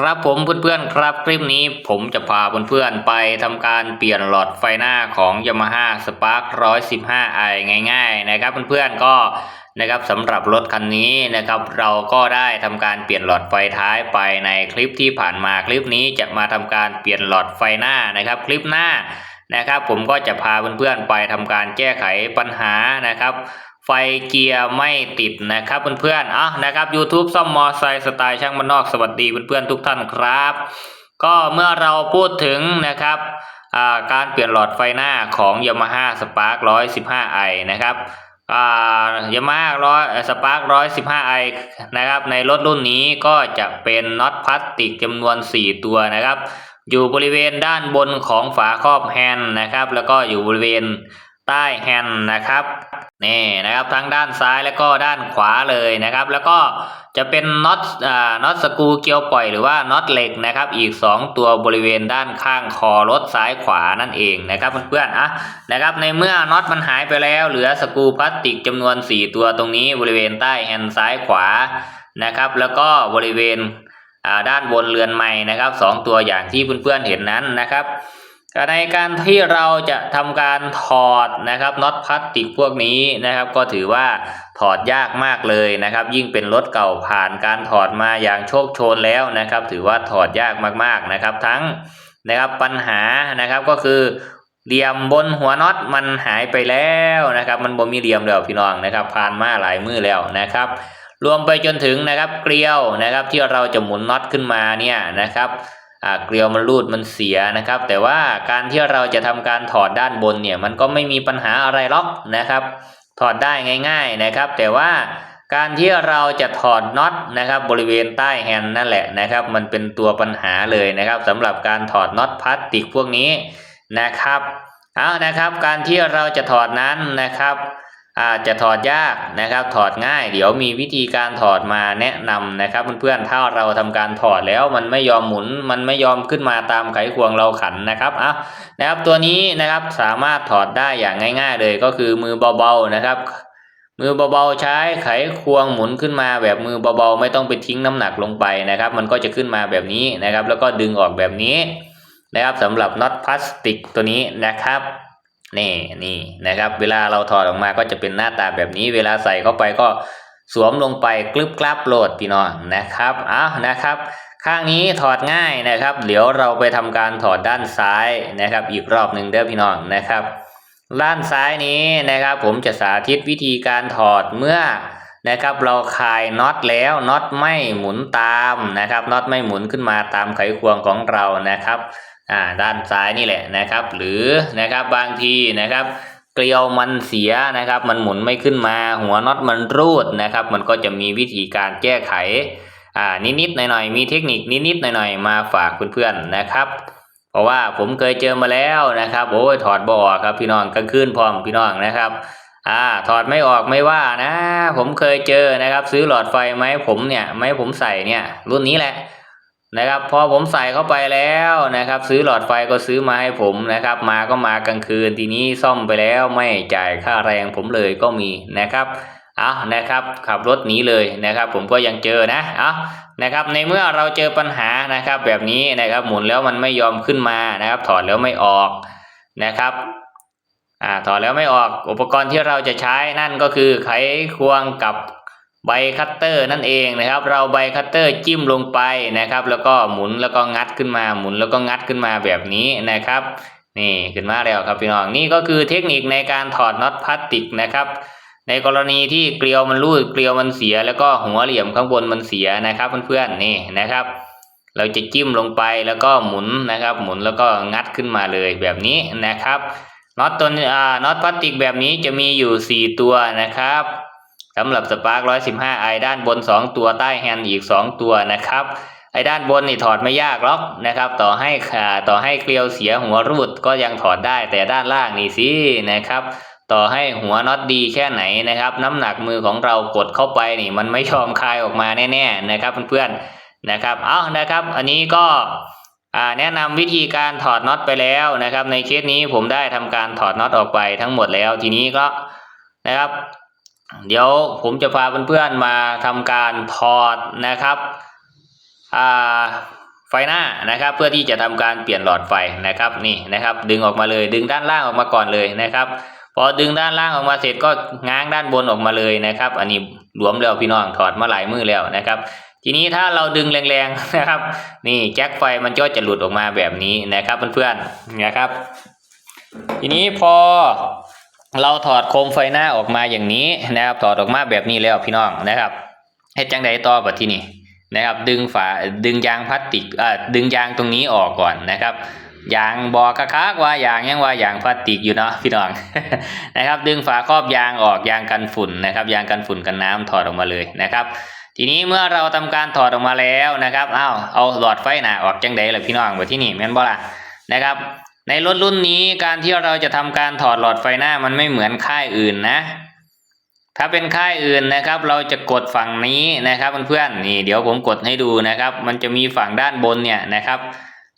ครับผมเพื่อนๆครับคลิปนี้ผมจะพาเพื่อนๆไปทำการเปลี่ยนหลอดไฟหน้าของ Yamaha Spark 115i ง่ายๆนะครับเพื่อนๆก็นะครับสำหรับรถคันนี้นะครับเราก็ได้ทำการเปลี่ยนหลอดไฟท้ายไปในคลิปที่ผ่านมาคลิปนี้จะมาทำการเปลี่ยนหลอดไฟหน้านะครับ คลิปหน้านะครับ ผมก็จะพาเพื่อนๆไปทำการแก้ไขปัญหานะครับ ไฟเกียร์ไม่ติดนะครับเพื่อนๆอะนะครับ YouTube ซ่อมมอไซค์สไตล์ช่างมันนอกสวัสดีเพื่อนๆทุกท่านครับ ก็เมื่อเราพูดถึงนะครับการเปลี่ยนหลอดไฟหน้าของ Yamaha Spark 115i นะครับยามาฮ่าร้อยสปาร์กร้อยสิบห้าไอนะครับในรถรุ่นนี้ก็จะเป็นน็อตพลาสติกจำนวน 4 ตัวนะครับ อยู่บริเวณด้านบนของฝาครอบแฮนด์นะครับ แล้วก็อยู่บริเวณใต้แฮนด์นะครับ นี่นะครับทั้งด้านซ้ายแล้วก็ด้านขวาเลยนะครับ แล้วก็จะเป็นน็อตอ่าน็อตสกูเกียวปล่อยหรือว่าน็อตเหล็กนะครับ อีก 2 ตัวบริเวณด้านข้างคอรถซ้ายขวานั่นเองนะครับเพื่อนๆอะนะครับ ในเมื่อน็อตมันหายไปแล้ว เหลือสกูพลาสติกจำนวน 4 ตัวตรงนี้บริเวณใต้แฮนด์ซ้ายขวานะครับ แล้วก็บริเวณอ่าด้านบนเรือนไม้นะครับสองตัวอย่างที่เพื่อนๆเห็นนั้นนะครับ ในการที่เราจะทำการถอดนะครับน็อตพลาสติกพวกนี้นะครับ ก็ถือว่าถอดยากมากเลยนะครับ ยิ่งเป็นรถเก่าผ่านการถอดมาอย่างโชคโชนแล้วนะครับ ถือว่าถอดยากมากๆนะครับ ทั้งนะครับปัญหานะครับก็คือเหลี่ยมบนหัวน็อตมันหายไปแล้วนะครับ มันบ่มีเหลี่ยมแล้วพี่น้องนะครับ ผ่านมาหลายมือแล้วนะครับ รวมไปจนถึงนะครับเกลียวนะครับที่เราจะหมุนน็อตขึ้นมาเนี่ยนะครับ เกลียวมันรูดมันเสียนะครับ แต่ว่าการที่เราจะทำการถอดด้านบนเนี่ยมันก็ไม่มีปัญหาอะไรหรอกนะครับ ถอดได้ง่าย ๆนะครับ แต่ว่าการที่เราจะถอดน็อตนะครับบริเวณใต้แฮนด์นั่นแหละนะครับ มันเป็นตัวปัญหาเลยนะครับสำหรับการถอดน็อตพลาสติกพวกนี้นะครับเอานะครับ การที่เราจะถอดนั้นนะครับ อาจจะถอดยากนะครับ ถอดง่าย เดี๋ยวมีวิธีการถอดมาแนะนำนะครับเพื่อนๆถ้าเราทำการถอดแล้วมันไม่ยอมหมุน มันไม่ยอมขึ้นมาตามไขควงเราขันนะครับอะนะครับตัวนี้นะครับสามารถถอดได้อย่างง่าย ๆ เลยก็คือมือเบาๆนะครับ มือเบาๆใช้ไขควงหมุนขึ้นมาแบบมือเบาๆไม่ต้องไปทิ้งน้ำหนักลงไปนะครับ มันก็จะขึ้นมาแบบนี้นะครับ แล้วก็ดึงออกแบบนี้นะครับสำหรับน็อตพลาสติกตัวนี้นะครับ นี่นี่นะครับ เวลาเราถอดออกมาก็จะเป็นหน้าตาแบบนี้ เวลาใส่เข้าไปก็สวมลงไปกลึบกลับโหลดพี่น้องนะครับอ้าวนะครับ ข้างนี้ถอดง่ายนะครับ เดี๋ยวเราไปทำการถอดด้านซ้ายนะครับ อีกรอบหนึ่งเด้อพี่น้องนะครับ ด้านซ้ายนี้นะครับ ผมจะสาธิตวิธีการถอดเมื่อ นะครับเราคลายน็อตแล้วน็อตไม่หมุนตามนะครับน็อตไม่หมุนขึ้นมาตามไขควงของเรานะครับอ่าด้านซ้ายนี่แหละนะครับ หรือนะครับบางทีนะครับ เกลียวมันเสียนะครับ มันหมุนไม่ขึ้นมา หัวน็อตมันรูดนะครับ มันก็จะมีวิธีการแก้ไขอ่านิดๆหน่อยๆมีเทคนิคนิดๆหน่อยๆมาฝากเพื่อนๆนะครับ เพราะว่าผมเคยเจอมาแล้วนะครับโอ้ยถอดบ่อครับพี่น้องกลางคืนพร้อมพี่น้องนะครับ อ่าถอดไม่ออกไม่ว่านะ ผมเคยเจอนะครับ ซื้อหลอดไฟไหม้ผมเนี่ยไหม้ผมใส่เนี่ย รุ่นนี้แหละนะครับพอผมใส่เข้าไปแล้วนะครับ ซื้อหลอดไฟก็ซื้อมาให้ผมนะครับ มาก็มากลางคืนทีนี้ซ่อมไปแล้วไม่จ่ายค่าแรงผมเลยก็มีนะครับเอานะครับขับรถหนีเลยนะครับ ผมก็ยังเจอนะเอานะครับในเมื่อเราเจอปัญหานะครับ แบบนี้นะครับหมุนแล้วมันไม่ยอมขึ้นมานะครับ ถอดแล้วไม่ออกนะครับ อ่าถอดแล้วไม่ออกอุปกรณ์ที่เราจะใช้นั่นก็คือไขควงกับใบคัตเตอร์นั่นเองนะครับ เราใบคัตเตอร์จิ้มลงไปนะครับ แล้วก็หมุนแล้วก็งัดขึ้นมาหมุนแล้วก็งัดขึ้นมาแบบนี้นะครับ นี่ขึ้นมาแล้วครับพี่น้องนี่ก็คือเทคนิคในการถอดน็อตพลาสติกนะครับ ในกรณีที่เกลียวมันรูดเกลียวมันเสีย แล้วก็หัวเหลี่ยมข้างบนมันเสียนะครับเพื่อนๆนี่นะครับ เราจะจิ้มลงไปแล้วก็หมุนนะครับ หมุนแล้วก็งัดขึ้นมาเลยแบบนี้นะครับ น็อตตัวนี้อ่าน็อตพลาสติกแบบนี้จะมีอยู่ 4 ตัวนะครับสำหรับสปาร์ก 115ไอด้านบน 2 ตัวใต้แฮนด์อีก 2 ตัวนะครับไอด้านบนนี่ถอดไม่ยากหรอกนะครับ ต่อให้ขาต่อให้เกลียวเสียหัวรูดก็ยังถอดได้แต่ด้านล่างนี่สินะครับ ต่อให้หัวน็อตดีแค่ไหนนะครับ น้ำหนักมือของเรากดเข้าไปนี่มันไม่ยอมคลายออกมาแน่ๆนะครับเพื่อนๆนะครับ เอานะครับ อันนี้ก็ แนะนำวิธีการถอดน็อตไปแล้วนะครับ ในเคสนี้ผมได้ทำการถอดน็อตออกไปทั้งหมดแล้ว ทีนี้ก็นะครับ เดี๋ยวผมจะพาเพื่อนๆมาทำการถอดนะครับไฟหน้านะครับ เพื่อที่จะทำการเปลี่ยนหลอดไฟนะครับนี่นะครับ ดึงออกมาเลยดึงด้านล่างออกมาก่อนเลยนะครับ พอดึงด้านล่างออกมาเสร็จก็ง้างด้านบนออกมาเลยนะครับ อันนี้หลวมแล้วพี่น้องถอดมาหลายมือแล้วนะครับ ทีนี้ถ้าเราดึงแรงๆนะครับ นี่แจ็คไฟมันก็จะหลุดออกมาแบบนี้นะครับเพื่อนๆนะครับ ทีนี้พอเราถอดโคมไฟหน้าออกมาอย่างนี้นะครับ ถอดออกมาแบบนี้แล้วพี่น้องนะครับเฮ็ดจังไดต่อบัดที่นี่นะครับ ดึงฝาดึงยางพลาสติกอ่าดึงยางตรงนี้ออกก่อนนะครับยางบอกคักว่ายางยังว่ายางพลาสติกอยู่เนาะพี่น้องนะครับ ดึงฝาครอบยางออกยางกันฝุ่นนะครับ ยางกันฝุ่นกันน้ำถอดออกมาเลยนะครับ ทีนี้เมื่อเราทำการถอดออกมาแล้วนะครับอ้าวเอาหลอดไฟหนาออกจังไดล่ะพี่น้องแบัดที่นี่แม่นบ่ล่ะนะครับ ในรถรุ่นนี้การที่เราจะทำการถอดหลอดไฟหน้ามันไม่เหมือนค่ายอื่นนะ ถ้าเป็นค่ายอื่นนะครับ เราจะกดฝั่งนี้นะครับเพื่อนๆนี่เดี๋ยวผมกดให้ดูนะครับ มันจะมีฝั่งด้านบนเนี่ยนะครับ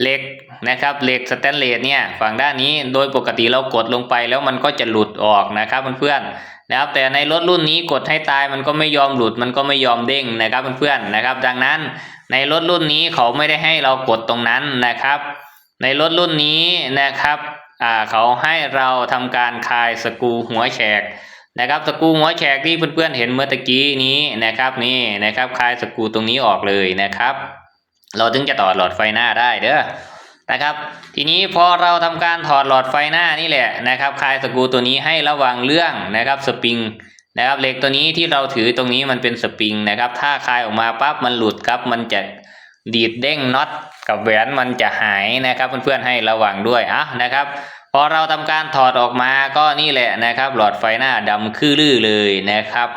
เหล็กนะครับเหล็กสแตนเลสเนี่ยฝั่งด้านนี้โดยปกติเรากดลงไปแล้วมันก็จะหลุดออกนะครับเพื่อนๆ นะครับแต่ในรถรุ่นนี้กดให้ตายมันก็ไม่ยอมหลุดมันก็ไม่ยอมเด้งนะครับเพื่อนๆนะครับ ดังนั้นในรถรุ่นนี้เขาไม่ได้ให้เรากดตรงนั้นนะครับ ในรถรุ่นนี้นะครับอ่าเขาให้เราทำการคลายสกูหัวแฉกนะครับสกูหัวแฉกที่เพื่อนๆเห็นเมื่อตะกี้นี้นะครับนี่นะครับคลายสกูตรงนี้ออกเลยนะครับ เราถึงจะถอหลอดไฟหน้าได้เด้อ นะครับ ทีนี้พอเราทำการถอดหลอดไฟหน้านี่แหละนะครับคลายสกูตัวนี้ให้ระวังเรื่องนะครับสปริงนะครับเหล็กตัวนี้ที่เราถือตรงนี้มันเป็นสปริงนะครับถ้าคลายออกมาปั๊บมันหลุดครับมันจะดีดเด้งน็อตกับแหวนมันจะหายนะครับเพื่อนๆให้ระวังด้วยอะนะครับพอเราทำการถอดออกมาก็นี่แหละนะครับ หลอดไฟหน้าดำคือลือเลยนะครับ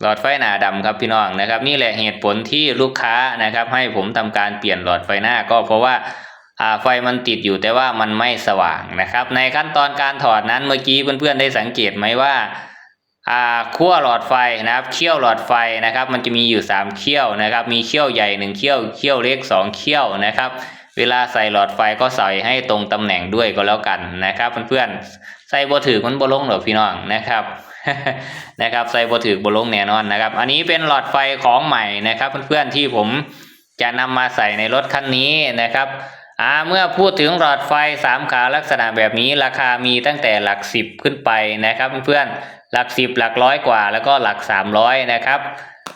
หลอดไฟหน้าดำครับพี่น้องนะครับ นี่แหละเหตุผลที่ลูกค้านะครับ ให้ผมทำการเปลี่ยนหลอดไฟหน้าก็เพราะว่า ไฟมันติดอยู่แต่ว่ามันไม่สว่างนะครับ ในขั้นตอนการถอดนั้นเมื่อกี้เพื่อนๆได้สังเกตไหมว่าอ่าขั้วหลอดไฟนะครับเขี้ยวหลอดไฟนะครับ มันจะมีอยู่สามเขี้ยวนะครับ มีเขี้ยวใหญ่หนึ่งเขี้ยวเขี้ยวเล็กสองเขี้ยวนะครับ เวลาใส่หลอดไฟก็ใส่ให้ตรงตำแหน่งด้วยก็แล้วกันนะครับ เพื่อนๆใส่บ่ถือมันบ่ลงหรอกพี่น้องนะครับนะครับใส่บ่ถือบ่ลงแน่นอนนะครับ อันนี้เป็นหลอดไฟของใหม่นะครับ เพื่อนๆที่ผมจะนำมาใส่ในรถคันนี้นะครับ อ่าเมื่อพูดถึงหลอดไฟสามขาลักษณะแบบนี้ราคามีตั้งแต่หลักสิบขึ้นไปนะครับเพื่อนๆหลักสิบหลักร้อยกว่า แล้วก็หลักสามร้อยนะครับ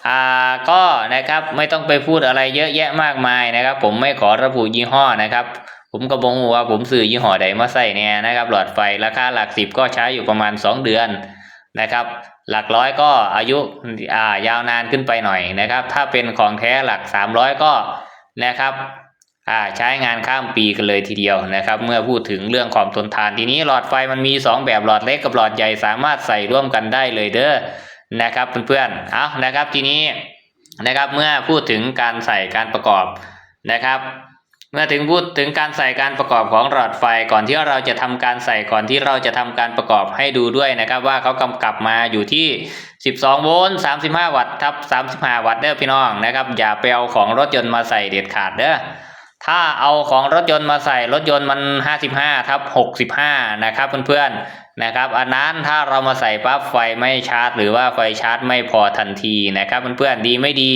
อ่าก็นะครับไม่ต้องไปพูดอะไรเยอะแยะมากมายนะครับ ผมไม่ขอระบุยี่ห้อนะครับ ผมก็บอกว่าผมซื้อยี่ห้อใดมาใส่เนี่ยนะครับ หลอดไฟราคาหลักสิบก็ใช้อยู่ประมาณสองเดือนนะครับ หลักร้อยก็อายุอ่ายาวนานขึ้นไปหน่อยนะครับ ถ้าเป็นของแท้หลักสามร้อยก็นะครับ ใช้งานข้ามปีกันเลยทีเดียวนะครับ เมื่อพูดถึงเรื่องความทนทานทีนี้หลอดไฟมันมี 2 แบบหลอดเล็กกับหลอดใหญ่สามารถใส่ร่วมกันได้เลยเด้อนะครับเพื่อนๆเอานะครับทีนี้นะครับเมื่อพูดถึงการใส่การประกอบนะครับเมื่อถึงพูดถึงการใส่การประกอบของหลอดไฟก่อนที่เราจะทำการใส่ก่อนที่เราจะทำการประกอบให้ดูด้วยนะครับ ว่าเขากำกับมาอยู่ที่ 12 โวลต์ 35 วัตต์ทับ 35 วัตต์เด้อพี่น้องนะครับ อย่าไปเอาของรถยนต์มาใส่เด็ดขาดเด้อ ถ้าเอาของรถยนต์มาใส่รถยนต์มัน 55ทับ65 นะครับเพื่อนๆนะครับอันนั้นถ้าเรามาใส่ปั๊บไฟไม่ชาร์จ หรือว่าไฟชาร์จไม่พอทันทีนะครับเพื่อนๆดีไม่ดี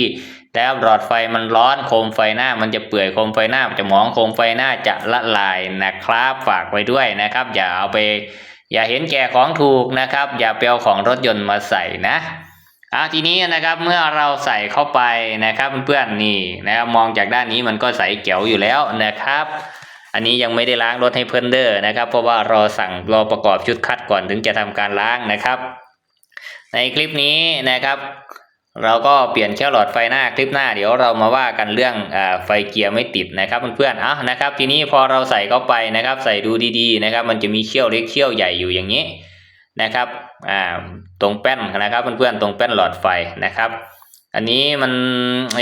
แล้วหลอดไฟมันร้อนโคมไฟหน้ามันจะเปื่อยโคมไฟหน้าจะหมองโคมไฟหน้าจะละลายนะครับฝากไว้ด้วยนะครับ อย่าเอาไป อย่าเห็นแก่ของถูกนะครับ อย่าไปเอาของรถยนต์มาใส่นะ อ่าทีนี้นะครับเมื่อเราใส่เข้าไปนะครับเพื่อนๆนี่นะครับมองจากด้านนี้มันก็ใสเก๋วอยู่แล้วนะครับ อันนี้ยังไม่ได้ล้างรถให้เพื่อนเด้อนะครับ เพราะว่ารอสั่งรอประกอบชุดคัดก่อนถึงจะทำการล้างนะครับ ในคลิปนี้นะครับ เราก็เปลี่ยนแค่หลอดไฟหน้าคลิปหน้า เดี๋ยวเรามาว่ากันเรื่องอไฟเกียร์ไม่ติดนะครับเพื่อนๆอะนะครับ ทีนี้พอเราใส่เข้าไปนะครับ ใส่ดูดีๆนะครับ มันจะมีเขี้ยวเล็กเขี้ยวใหญ่อยู่อย่างนี้ นะครับอ่าตรงแป้นนะครับเพื่อนๆตรงแป้นหลอดไฟนะครับ อันนี้มัน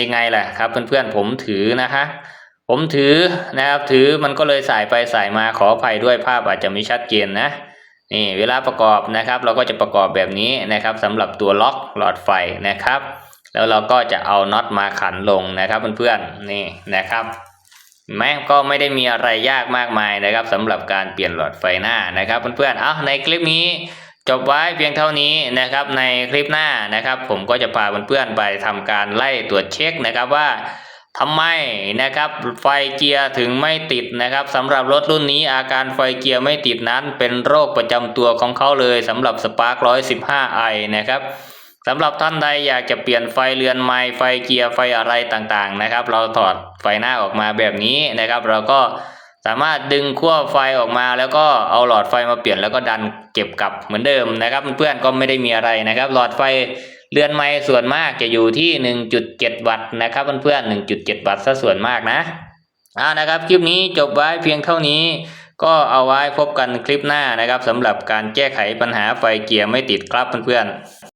ยังไงล่ะครับเพื่อนๆผมถือนะคะ ผมถือนะครับถือมันก็เลยสายไปสายมาขออภัยด้วยภาพอาจจะไม่ชัดเจนนะนี่เวลาประกอบนะครับ เราก็จะประกอบแบบนี้นะครับสำหรับตัวล็อกหลอดไฟนะครับ แล้วเราก็จะเอาน็อตมาขันลงนะครับเพื่อนๆนี่นะครับแม้ก็ไม่ได้มีอะไรยากมากมายนะครับสำหรับการเปลี่ยนหลอดไฟหน้านะครับเพื่อนๆ เอาในคลิปนี้ จบไว้เพียงเท่านี้นะครับในคลิปหน้านะครับ ผมก็จะพาเพื่อนๆไปทำการไล่ตรวจเช็คนะครับว่าทำไมนะครับไฟเกียร์ถึงไม่ติดนะครับสำหรับรถรุ่นนี้อาการไฟเกียร์ไม่ติดนั้น เป็นโรคประจำตัวของเขาเลยสำหรับ Spark 115i นะครับสำหรับท่านใดอยากจะเปลี่ยนไฟเรือนไม้ไฟเกียร์ไฟอะไรต่างๆนะครับ เราถอดไฟหน้าออกมาแบบนี้นะครับ เราก็ สามารถดึงขั้วไฟออกมาแล้วก็เอาหลอดไฟมาเปลี่ยนแล้วก็ดันเก็บกลับเหมือนเดิมนะครับเพื่อนก็ไม่ได้มีอะไรนะครับ หลอดไฟเรือนไม้ส่วนมากจะอยู่ที่ 1.7 วัตต์นะครับเพื่อนๆ1.7 วัตต์ซะส่วนมากนะอ่านะครับคลิปนี้จบไว้เพียงเท่านี้ ก็เอาไว้พบกันคลิปหน้านะครับสำหรับการแก้ไขปัญหาไฟเกียร์ไม่ติดครับเพื่อนๆ